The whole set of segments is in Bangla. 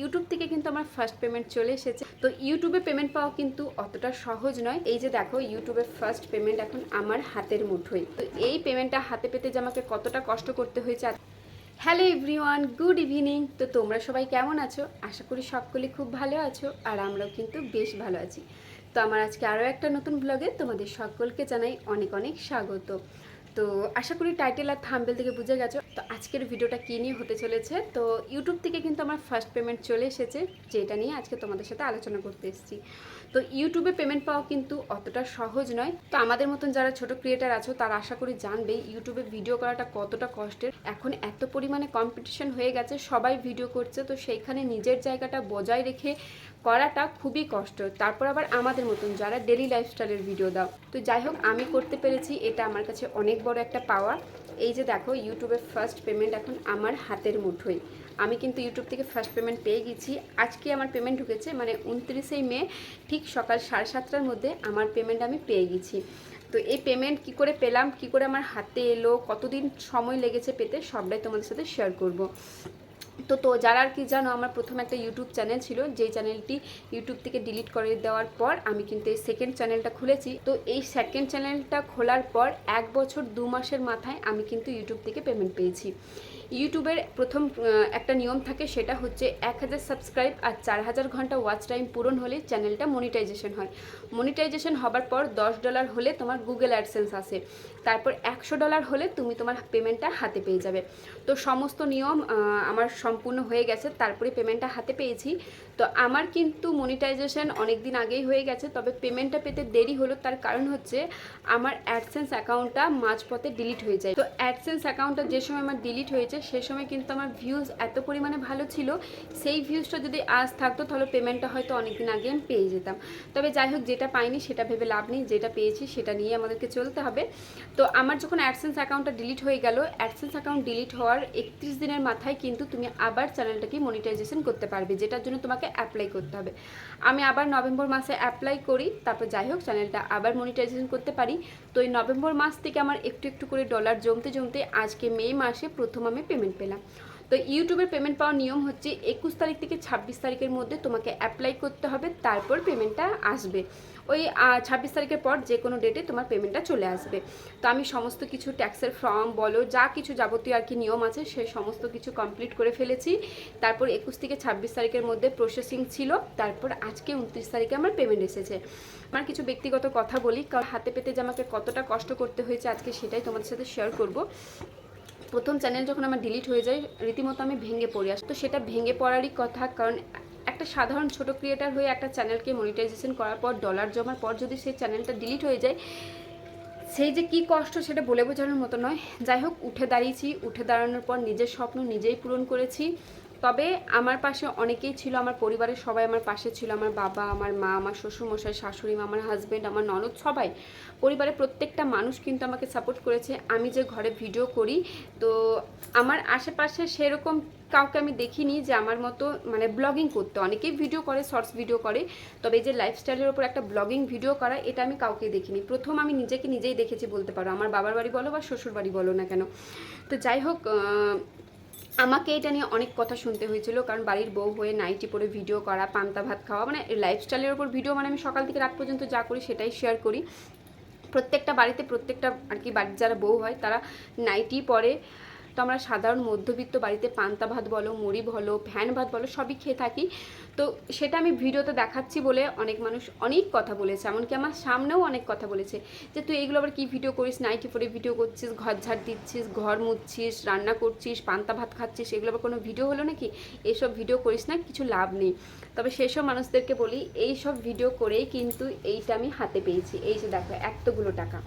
ইউটিউব থেকে কিন্তু আমার ফার্স্ট পেমেন্ট চলে এসেছে। তো ইউটিউবে পেমেন্ট পাওয়া কিন্তু অতটা সহজ নয়। এই যে দেখো ইউটিউবে ফার্স্ট পেমেন্ট এখন আমার হাতের মুঠোয়। তো এই পেমেন্টটা হাতে পেতে যে আমাকে কতটা কষ্ট করতে হয়েছে হ্যালো এভরিওয়ান গুড ইভিনিং তো তোমরা সবাই কেমন আছো? আশা করি সকলে খুব ভালো আছো, আর আমরাও কিন্তু বেশ ভালো আছি। তো আমার আজকে আরও একটা নতুন ব্লগে তোমাদের সকলকে জানাই অনেক অনেক স্বাগত। তো আশা করি টাইটেল আর থাম্বেল থেকে বুঝে গেছো। তো আজকের ভিডিওটা কী নিয়ে হতে চলেছে? তো ইউটিউব থেকে কিন্তু আমার ফার্স্ট পেমেন্ট চলে এসেছে, যেটা নিয়ে আজকে তোমাদের সাথে আলোচনা করতে এসেছি। তো ইউটিউবে পেমেন্ট পাওয়া কিন্তু অতটা সহজ নয়। তো আমাদের মতন যারা ছোট ক্রিয়েটার আছো, তারা আশা করি জানবে ইউটিউবে ভিডিও করাটা কতটা কষ্টের। এখন এত পরিমাণে কম্পিটিশন হয়ে গেছে, সবাই ভিডিও করছে, তো সেইখানে নিজের জায়গাটা বজায় রেখে করাটা খুবই কষ্ট। তারপর আবার আমাদের মতন যারা ডেলি লাইফস্টাইলের ভিডিও দাও। তো যাই হোক, আমি করতে পেরেছি, এটা আমার কাছে অনেক বড় একটা পাওয়া এই যে দেখো ইউটিউবের ফার্স্ট পেমেন্ট এখন আমার হাতের মুঠোয়। আমি কিন্তু ইউটিউব থেকে ফার্স্ট পেমেন্ট পেয়ে গেছি। আজকে আমার পেমেন্ট ঢুকেছে মানে উনত্রিশেই মে, ঠিক সকাল সাড়ে সাতটার মধ্যে আমার পেমেন্ট আমি পেয়ে গেছি। তো এই পেমেন্ট কি করে পেলাম, কি করে আমার হাতে এলো, কতদিন সময় লেগেছে পেতে, সবটাই তোমাদের সাথে শেয়ার করব। তো তো যারা আর কি জানো, আমার প্রথম একটা ইউটিউব চ্যানেল ছিল, যেই চ্যানেলটি ইউটিউব থেকে ডিলিট করে দেওয়ার পর আমি কিন্তু এই সেকেন্ড চ্যানেলটা খুলেছি। তো এই সেকেন্ড চ্যানেলটা খোলার পর এক বছর, দু মাসের মাথায় আমি কিন্তু ইউটিউব থেকে পেমেন্ট পেয়েছি। ইউটিউবের প্রথম একটা নিয়ম থাকে, সেটা হচ্ছে এক হাজার সাবস্ক্রাইব আর চার হাজার ঘণ্টা ওয়াচ টাইম পূরণ হলে চ্যানেলটা মনিটাইজেশন হয়। মনিটাইজেশন হবার পর দশ ডলার হলে তোমার গুগল অ্যাডসেন্স আসে। তারপর একশো ডলার হলে তুমি তোমার পেমেন্টটা হাতে পেয়ে যাবে। তো সমস্ত নিয়ম আমার সম্পূর্ণ হয়ে গেছে, তারপরে পেমেন্টটা হাতে পেয়েছি। তো আমার কিন্তু মনিটাইজেশন অনেক দিন আগেই হয়ে গেছে, তবে পেমেন্টটা পেতে দেরি হলো, তার কারণ হচ্ছে আমার অ্যাডসেন্স অ্যাকাউন্টটা মাঝপথে ডিলিট হয়ে যায়। তো অ্যাডসেন্স অ্যাকাউন্টটা যে সময় আমার ডিলিট হয়েছে, সে সময় কিন্তু আমার ভিউজ এত পরিমাণে ভালো ছিল, সেই ভিউজটা যদি আজ থাকতো, তাহলে পেমেন্টটা হয়তো অনেক দিন আগে আমি পেয়ে যেতাম। তবে যাই হোক, যেটা পাইনি, সেটা ভেবে লাভ নেই, যেটা পেয়েছি, সেটা নিয়ে আমাদেরকে চলতে হবে। তো আমার যখন অ্যাডসেন্স অ্যাকাউন্টটা ডিলিট হয়ে গেল অ্যাডসেন্স অ্যাকাউন্ট ডিলিট হওয়ার একত্রিশ দিনের মাথায় কিন্তু তুমি আবার চ্যানেলটাকে মনিটাইজেশন করতে পারবে, যেটার জন্য তোমাকে অ্যাপ্লাই করতে হবে। আমি আবার নভেম্বর মাসে অ্যাপ্লাই করি, তারপর যাই হোক, চ্যানেলটা আবার মনিটাইজেশন করতে পারি। তো এই নভেম্বর মাস থেকে আমার একটু একটু করে ডলার জমতে জমতে আজকে মে মাসে প্রথম আমি পেমেন্ট পেলাম। তো ইউটিউবের পেমেন্ট পাওয়ার নিয়ম হচ্ছে একুশ তারিখ থেকে ছাব্বিশ তারিখের মধ্যে তোমাকে অ্যাপ্লাই করতে হবে, তারপর পেমেন্টটা আসবে। ওই ছাব্বিশ তারিখের পর যে কোনো ডেটে তোমার পেমেন্টটা চলে আসবে। তো আমি সমস্ত কিছু ট্যাক্সের ফর্ম বলো, যা কিছু যাবতীয় আর কি নিয়ম আছে, সে সমস্ত কিছু কমপ্লিট করে ফেলেছি। তারপর একুশ থেকে ছাব্বিশ তারিখের মধ্যে প্রসেসিং ছিল। তারপর আজকে উনত্রিশ তারিখে আমার পেমেন্ট এসেছে। আমার কিছু ব্যক্তিগত কথা বলি, কারণ হাতে পেতে যে আমাকে কতটা কষ্ট করতে হয়েছে আজকে সেটাই তোমাদের সাথে শেয়ার করব। প্রথম চ্যানেল যখন আমার ডিলিট হয়ে যায়, রীতিমতো আমি ভেঙে পড়ি। আস তো সেটা ভেঙে পড়ারই কথা, কারণ একটা সাধারণ ছোট ক্রিয়েটার হয়ে একটা চ্যানেলকে মনিটাইজেশন করার পর ডলার জমার পর যদি সেই চ্যানেলটা ডিলিট হয়ে যায়, সেই যে কি কষ্ট সেটা বলে বোঝানোর মতো নয়। যাই হোক, উঠে দাঁড়িয়েছি, উঠে দাঁড়ানোর পর নিজের স্বপ্ন নিজেই পূরণ করেছি। তবে আমার পাশে অনেকেই ছিল, আমার পরিবারের সবাই আমার পাশে ছিল, আমার বাবা, আমার মা, আমার শ্বশুরমশাই, শাশুড়ি মা, আমার হাজব্যান্ড আমার ননদ, সবাই। পরিবারের প্রত্যেকটা মানুষ কিন্তু আমাকে সাপোর্ট করেছে। আমি যে ঘরে ভিডিও করি, তো আমার আশেপাশে সেরকম কাউকে আমি দেখিনি যে আমার মতো মানে ব্লগিং করতে। অনেকেই ভিডিও করে শর্টস ভিডিও করে, তবে এই যে লাইফস্টাইলের ওপর একটা ব্লগিং ভিডিও করা, এটা আমি কাউকে দেখিনি। প্রথম আমি নিজেকে নিজেই দেখেছি বলতে পারো। আমার বাবার বাড়ি বলো বা শ্বশুর বাড়ি বলো না কেন। তো যাই হোক আমাকে এটা নিয়ে অনেক কথা শুনতে হয়েছিল, কারণ বাড়ির বউ হয়ে নাইটি পরে ভিডিও করা, পান্তা ভাত খাওয়া মানে লাইফস্টাইলের ওপর ভিডিও মানে আমি সকাল থেকে রাত পর্যন্ত যা করি সেটাই শেয়ার করি। প্রত্যেকটা বাড়িতে প্রত্যেকটা আর কি বাড়ির যারা বউ হয়, তারা নাইটি পরে তো আমরা সাধারণ মধ্যবিত্ত বাড়িতে পান্তা ভাত বলো, মুড়ি বলো ফ্যান ভাত বলো, সবই খেয়ে থাকি। তো সেটা আমি ভিডিওতে দেখাচ্ছি বলে অনেক মানুষ অনেক কথা বলেছে, এমনকি আমার সামনেও অনেক কথা বলেছে যে, তুই এগুলো আবার কী ভিডিও করিস? নাইটি পরে ভিডিও করছিস, ঘর ঝাড় দিচ্ছিস, ঘর মুছছিস, রান্না করছিস, পান্তা ভাত খাচ্ছিস, এগুলো আবার কোনো ভিডিও হলো নাকি? এইসব ভিডিও করিস না, কিছু লাভ নেই। তবে সেসব মানুষদেরকে বলি এই সব ভিডিও করেই কিন্তু এইটা আমি হাতে পেয়েছি। এই যে দেখো, এতগুলো টাকা।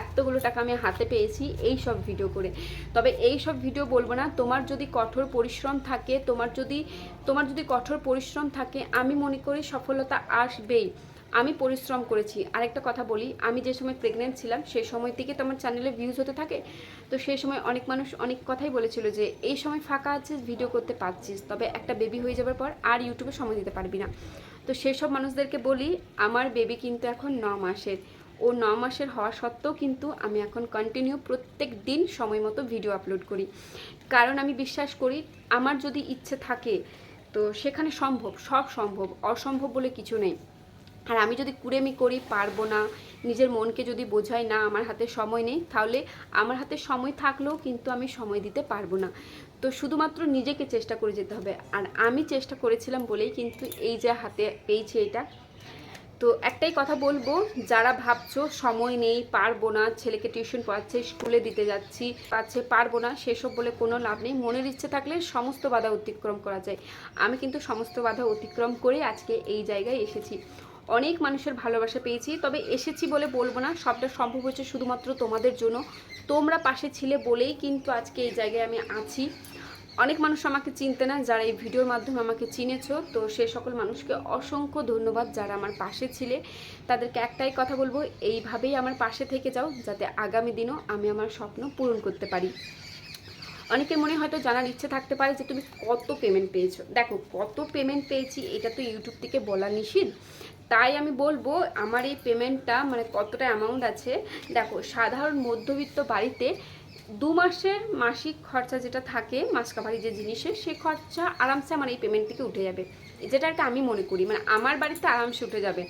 এতগুলো টাকা আমি হাতে পেয়েছি এই সব ভিডিও করে। তবে এই সব ভিডিও বলব না, তোমার যদি কঠোর পরিশ্রম থাকে, তোমার যদি তোমার যদি কঠোর পরিশ্রম থাকে, আমি মনে করি সফলতা আসবেই। আমি পরিশ্রম করেছি। আরেকটা কথা বলি, আমি যে সময় প্রেগনেন্ট ছিলাম সেই সময় থেকে তো আমার চ্যানেলে ভিউজ হতে থাকে। তো সেই সময় অনেক মানুষ অনেক কথাই বলেছিল যে, এই সময় ফাঁকা আছিস ভিডিও করতে পারছিস, তবে একটা বেবি হয়ে যাবার পর আর ইউটিউবে সময় দিতে পারবি না। তো সেই সব মানুষদেরকে বলি, আমার বেবি কিন্তু এখন ন মাসের। ও ন মাসের হওয়া সত্ত্বেও কিন্তু আমি এখন কন্টিনিউ প্রত্যেক দিন সময় মতো ভিডিও আপলোড করি। কারণ আমি বিশ্বাস করি, আমার যদি ইচ্ছে থাকে, তো সেখানে সম্ভব, সব সম্ভব, অসম্ভব বলে কিছু নেই। আর আমি যদি কুড়েমি করি, পারব না, নিজের মনকে যদি বোঝাই, না, আমার হাতে সময় নেই, তাহলে আমার হাতে সময় থাকলেও কিন্তু আমি সময় দিতে পারব না। তো শুধুমাত্র নিজেকে চেষ্টা করে যেতে হবে। আর আমি চেষ্টা করেছিলাম বলেই কিন্তু এই যে হাতে পেয়েছি এটা তো একটাই কথা বলব, যারা ভাবছ সময় নেই, পারব না, ছেলেকে টিউশন পড়াচ্ছে, স্কুলে দিতে যাচ্ছি পাচ্ছে পারব না, সেসব বলে কোনো লাভ নেই। মনের ইচ্ছে থাকলে সমস্ত বাধা অতিক্রম করা যায়। আমি কিন্তু সমস্ত বাধা অতিক্রম করে আজকে এই জায়গায় এসেছি। অনেক মানুষের ভালোবাসা পেয়েছি, তবে এসেছি বলে বলব না, সবটা সম্ভব হয়েছে শুধুমাত্র তোমাদের জন্য। তোমরা পাশে ছিলে বলেই কিন্তু আজকে এই জায়গায় আমি আছি। অনেক মানুষ আমাকে চিনতে না, যারা এই ভিডিওর মাধ্যমে আমাকে চিনেছো। তো সে সকল মানুষকে অসংখ্য ধন্যবাদ যারা আমার পাশে ছিলে। তাদেরকে একটাই কথা বলব, এইভাবেই আমার পাশে থেকে যাও, যাতে আগামী দিনও আমি আমার স্বপ্ন পূরণ করতে পারি। অনেকের মনে হয়তো জানার ইচ্ছে থাকতে পারে যে, তুমি কত পেমেন্ট পেয়েছ। দেখো, কত পেমেন্ট পেয়েছি, এটা তো ইউটিউব থেকে বলা নিষিদ্ধ। তাই আমি বলব, আমার এই পেমেন্টটা মানে কতটা অ্যামাউন্ট আছে, দেখো, সাধারণ মধ্যবিত্ত বাড়িতে দু মাসের মাসিক খরচা যেটা থাকে মাসকাবারি যে জিনিসের সে খরচা আরামসে আমার এই পেমেন্ট থেকে উঠে যাবে। যেটা কি আমি মনে করি মানে আমার বাড়িতে আরামসে উঠে যাবে।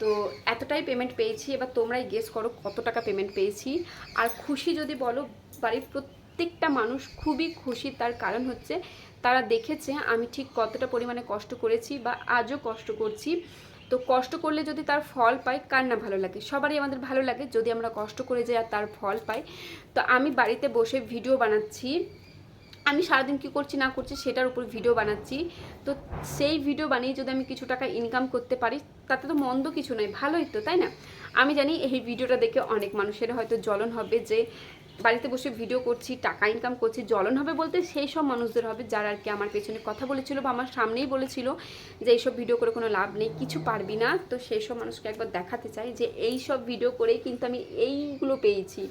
তো এতটাই পেমেন্ট পেয়েছি, এবার তোমরাই গেস করো কত টাকা পেমেন্ট পেয়েছি। আর খুশি যদি বলো, বাড়ির প্রত্যেকটা মানুষ খুবই খুশি। তার কারণ হচ্ছে, তারা দেখেছে আমি ঠিক কতটা পরিমাণে কষ্ট করেছি বা আজও কষ্ট করছি। তো কষ্ট করলে যদি তার ফল পাই, কার না ভালো লাগে? সবারই আমাদের ভালো লাগে যদি আমরা কষ্ট করে যাই আর তার ফল পাই। তো আমি বাড়িতে বসে ভিডিও বানাচ্ছি। আমি সারাদিন কী করছি, না করছি সেটার উপর ভিডিও বানাচ্ছি। তো সেই ভিডিও বানিয়ে যদি আমি কিছু টাকা ইনকাম করতে পারি, তাতে তো মন্দ কিছু নয়, ভালোই তো, তাই না? আমি জানি এই ভিডিওটা দেখে অনেক মানুষের হয়তো জ্বলন হবে যে, বাড়িতে বসে ভিডিও করছি, টাকা ইনকাম করছি, জ্বলন হবে বলতে সেই সব মানুষদের হবে যারা আর কি আমার পেছনে কথা বলেছিল বা আমার সামনেই বলেছিল যে এইসব ভিডিও করে কোনো লাভ নেই, কিছু পারবি না। তো সেই সব মানুষকে একবার দেখাতে চাই যে এই সব ভিডিও করেই কিন্তু আমি এইগুলো পেয়েছি।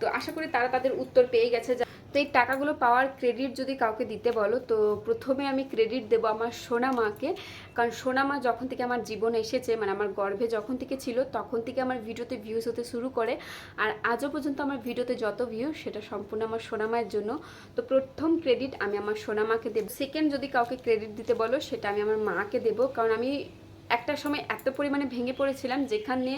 তো আশা করি তারা তাদের উত্তর পেয়ে গেছে। যা- তো এই টাকাগুলো পাওয়ার ক্রেডিট যদি কাউকে দিতে বলো, তো প্রথমে আমি ক্রেডিট দেবো আমার সোনা মাকে কারণ সোনা মা যখন থেকে আমার জীবনে এসেছে মানে আমার গর্ভে যখন থেকে ছিল, তখন থেকে আমার ভিডিওতে ভিউজ হতে শুরু করে। আর আজও পর্যন্ত আমার ভিডিওতে যত ভিউ সেটা সম্পূর্ণ আমার সোনা মায়ের জন্য। তো প্রথম ক্রেডিট আমি আমার সোনা মাকে দেব। সেকেন্ড যদি কাউকে ক্রেডিট দিতে বলো, সেটা আমি আমার মাকে দেবো। কারণ আমি একটা সময় এত পরিমাণে ভেঙে পড়েছিলাম, যেখানে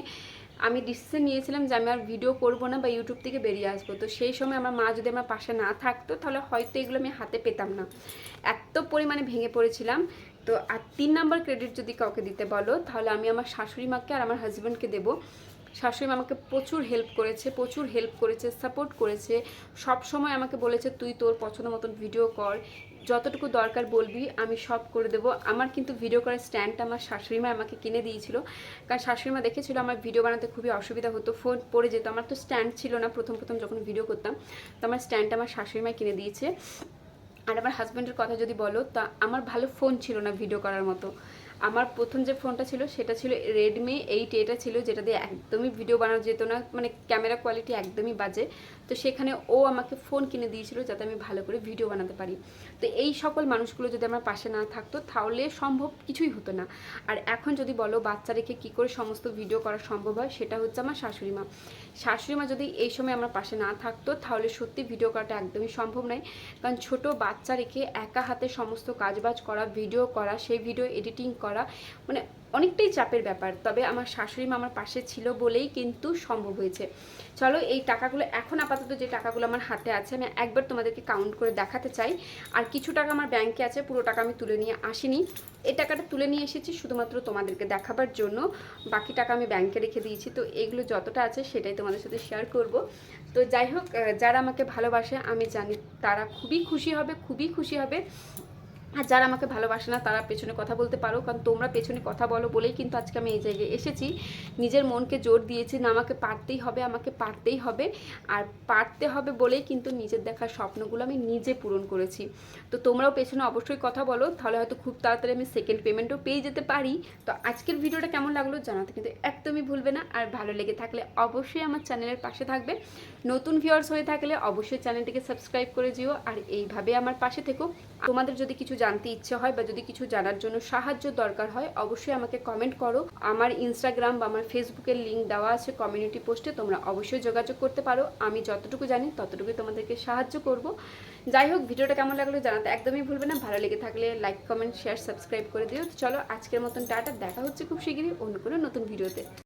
আমি ডিসিশন নিয়েছিলাম যে আমি আর ভিডিও করব না বা ইউটিউব থেকে বেরিয়ে আসব। তো সেই সময় আমার মা যদি আমার পাশে না থাকতো, তাহলে হয়তো এগুলো আমি হাতে পেতাম না। এত পরিমাণে ভেঙে পড়েছিলাম। তো আর তিন নাম্বার ক্রেডিট যদি কাউকে দিতে বলো, তাহলে আমি আমার শাশুড়ি মাকে আর আমার হাজব্যান্ডকে দেবো। শাশুড়ি আমাকে প্রচুর হেল্প করেছে, প্রচুর হেল্প করেছে সাপোর্ট করেছে। সব সময় আমাকে বলেছে, তুই তোর পছন্দ মতন ভিডিও কর। যতটুকু দরকার বলবি, আমি সব করে দেবো। আমার কিন্তু ভিডিও করার স্ট্যান্ডটা আমার শাশুড়ি মা আমাকে কিনে দিয়েছিল। কারণ শাশুড়ি মা দেখেছিল আমার ভিডিও বানাতে খুবই অসুবিধা হতো ফোন পড়ে যেত। আমার তো স্ট্যান্ড ছিল না প্রথম প্রথম যখন ভিডিও করতাম, তো আমার স্ট্যান্ডটা আমার শাশুড়ি মা কিনে দিয়েছে। আর আমার হাজব্যান্ডের কথা যদি বলো, তা আমার ভালো ফোন ছিল না ভিডিও করার মতো। আমার প্রথম যে ফোনটা ছিল, সেটা ছিল রেডমি এইট এটা ছিল, যেটা দিয়ে একদমই ভিডিও বানানো যেত না মানে ক্যামেরা কোয়ালিটি একদমই বাজে। তো সেখানে ও আমাকে ফোন কিনে দিয়েছিল যাতে আমি ভালো করে ভিডিও বানাতে পারি। তো এই সকল মানুষগুলো যদি আমার পাশে না থাকতো, তাহলে সম্ভব কিছুই হতো না। আর এখন যদি বলো বাচ্চা রেখে কী করে সমস্ত ভিডিও করা সম্ভব হয়, সেটা হচ্ছে আমার শাশুড়ি মা। শাশুড়ি মা যদি এই সময় আমার পাশে না থাকতো, তাহলে সত্যি ভিডিও করাটা একদমই সম্ভব নয়। কারণ ছোট বাচ্চা রেখে একা হাতে সমস্ত কাজবাজ করা ভিডিও করা, সেই ভিডিও এডিটিং করা মানে অনেকটাই চাপের ব্যাপার। তবে আমার শাশুড়ি মা আমার পাশে ছিল বলেই কিন্তু সম্ভব হয়েছে। চলো এই টাকাগুলো, এখন আপাতত যে টাকাগুলো আমার হাতে আছে, আমি একবার তোমাদেরকে কাউন্ট করে দেখাতে চাই। আর কিছু টাকা আমার ব্যাংকে আছে, পুরো টাকা আমি তুলে নিয়ে আসিনি। এই টাকাটা তুলে নিয়ে এসেছি শুধুমাত্র তোমাদেরকে দেখাবার জন্য। বাকি টাকা আমি ব্যাংকে রেখে দিয়েছি। তো এগুলো যতটা আছে সেটাই তোমাদের সাথে শেয়ার করব। তো যাই হোক যারা আমাকে ভালোবাসে, আমি জানি তারা খুবই খুশি হবে, খুবই খুশি হবে। আর যারা আমাকে ভালোবাসে না, তারা পেছনে কথা বলতে পারো, কারণ তোমরা পেছনে কথা বলো বলেই কিন্তু আজকে আমি এই জায়গায় এসেছি। নিজের মনকে জোর দিয়েছি না, আমাকে পারতেই হবে, আমাকে পারতেই হবে। আর পারতে হবে বলেই কিন্তু নিজের দেখার স্বপ্নগুলো আমি নিজে পূরণ করেছি। তো তোমরাও পেছনে অবশ্যই কথা বলো, তাহলে হয়তো খুব তাড়াতাড়ি আমি সেকেন্ড পেমেন্টও পেয়ে যেতে পারি। তো আজকের ভিডিওটা কেমন লাগল জানাতে কিন্তু একদমই ভুলবে না, আর ভালো লেগে থাকলে অবশ্যই আমার চ্যানেলের পাশে থাকবে। নতুন ভিউয়ার্স হয়ে থাকলে অবশ্যই চ্যানেলটিকে সাবস্ক্রাইব করে দিও, আর এইভাবে আমার পাশে থেকো। তোমাদের যদি কিছু জানতে ইচ্ছে হয় বা যদি কিছু জানার জন্য সাহায্য দরকার হয়, অবশ্যই আমাকে কমেন্ট করো। আমার ইনস্টাগ্রাম বা আমার ফেসবুকের লিঙ্ক দেওয়া আছে কমিউনিটি পোস্টে তোমরা অবশ্যই যোগাযোগ করতে পারো। আমি যতটুকু জানি, ততটুকুই তোমাদেরকে সাহায্য করব। যাই হোক, ভিডিওটা কেমন লাগল জানাতে একদমই ভুলবে না। ভালো লেগে থাকলে লাইক কমেন্ট শেয়ার সাবস্ক্রাইব করে দিও। চলো, আজকের মতন টাটা। দেখা হচ্ছে খুব শিগগিরই অন্য কোনো নতুন ভিডিওতে।